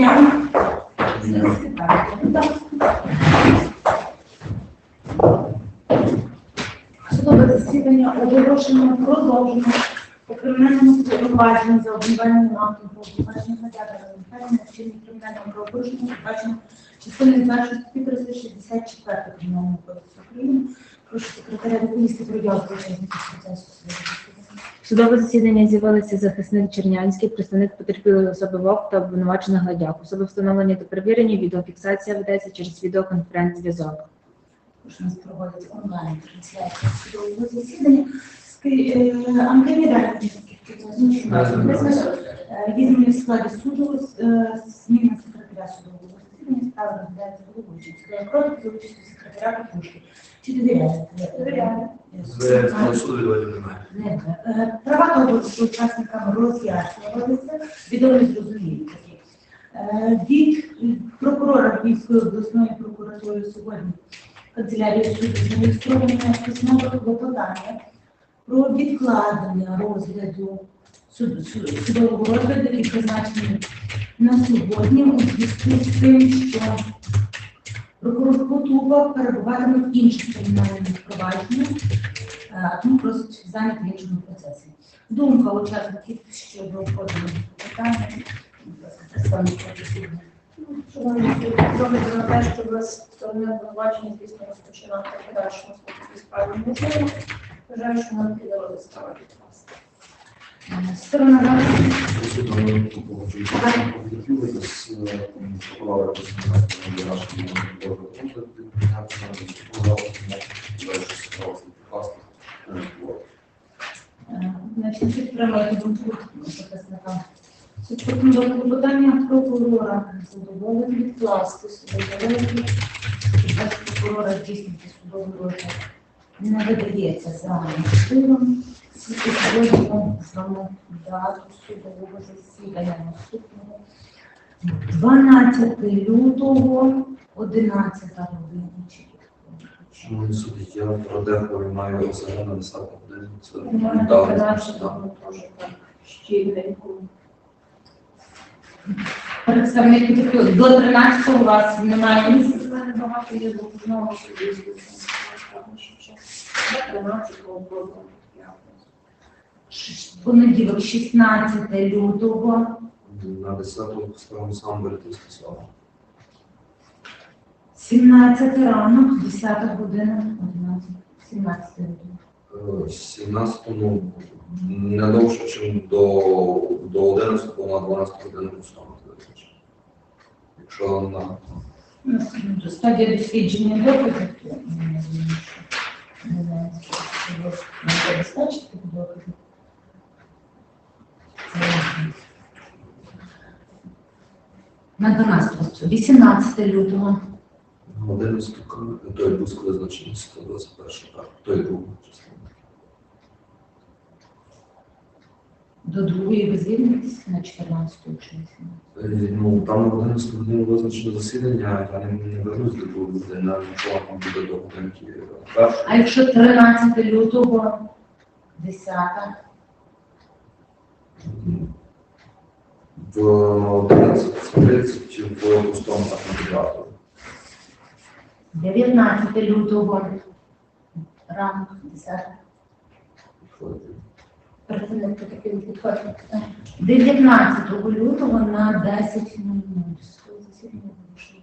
дня. Судове засідання оголошено продовжено кримінальному провадженню за обвинувальним актом по обвинуваченню Гадяка Михайлівна вчинення кримінального правопорушення, передбачено частиною першої статті 364 Кримінального кодексу України. Прошу секретаря доповісти про діалог учасників процесу. Судове засідання з'явилися захисник Чернянський, представник потерпілої особи ВОК та обвинувачена Гладяк. Особи встановлені та перевірені, відеофіксація ведеться через відеоконференц-зв'язок. Прошу нас проводити онлайн трансляцію судового засідання. Антоні Дальнівський, Візьмені в складі суду, е, зміна секретаря судового засідання, справа розглядається головуючим. Крок за участю секретаря Петрушки. Чи довіряєте? Довіряю. Е, Права обов'язки учасникам роз'яснювалися, відомі зрозумілі такі. Е, Від прокурора Київської обласної прокуратури сьогодні канцелярії суду зареєстровано письмове клопотання про відкладення розгляду суд- суд- судового розгляду, який призначений на сьогодні у зв'язку з тим, що прокурор Потупа перебуватиме в інших кримінальних провадженнях, е, тому просить зайняти в іншому процесі. Думка учасників щодо входу питання. Будь ласка, представник професійного. Шановні суди, зробити на те, що без сторони обвинувачення, звісно, розпочинати подальшому справі неможливо. Вважаю, що нам піде розгляд справи відкласти. Е, Сторона захисту. Значить, підтримуєте думку захисника. Супутним до клопотання прокурора задоволені відкласти судовий розгляд. Прокурора здійснити судовий розгляд не видається за мотивом. І сьогодні ми з вами дату судового засідання наступного 12 лютого, 11 година. Чи Шановні судді, я продекую маю розгляд на 10 годину. Це У мене дали. 13 тому теж так щільненько. Представник потерпілих до 13 у вас немає місця. Багато є допомогу собі з Я 13 року. Понеділок, 16 лютого, На 10 справу сам берете скасовано. 17 ранок, 10 година, 11, 17 лютого. 17 ну, не довше, ніж до, до 11 на 12 годину постановити. Якщо на Ну, Стадія дослідження доказів, то На 12, 18 лютого. годину стука, той пуск визначений 121, так, той був частина. До другої ви звільнитесь на 14 чи 18? Е, Ну, там на 11 годину визначено засідання, я не, не вернусь до другої години, нічого там буде до годинки першої. А якщо 13 лютого, 10, В 11.30 в пустому акумуляторі. 19 лютого, ранок, 10. Представник потерпілих підходить. 19 лютого на 10 минут. Засідання закритим.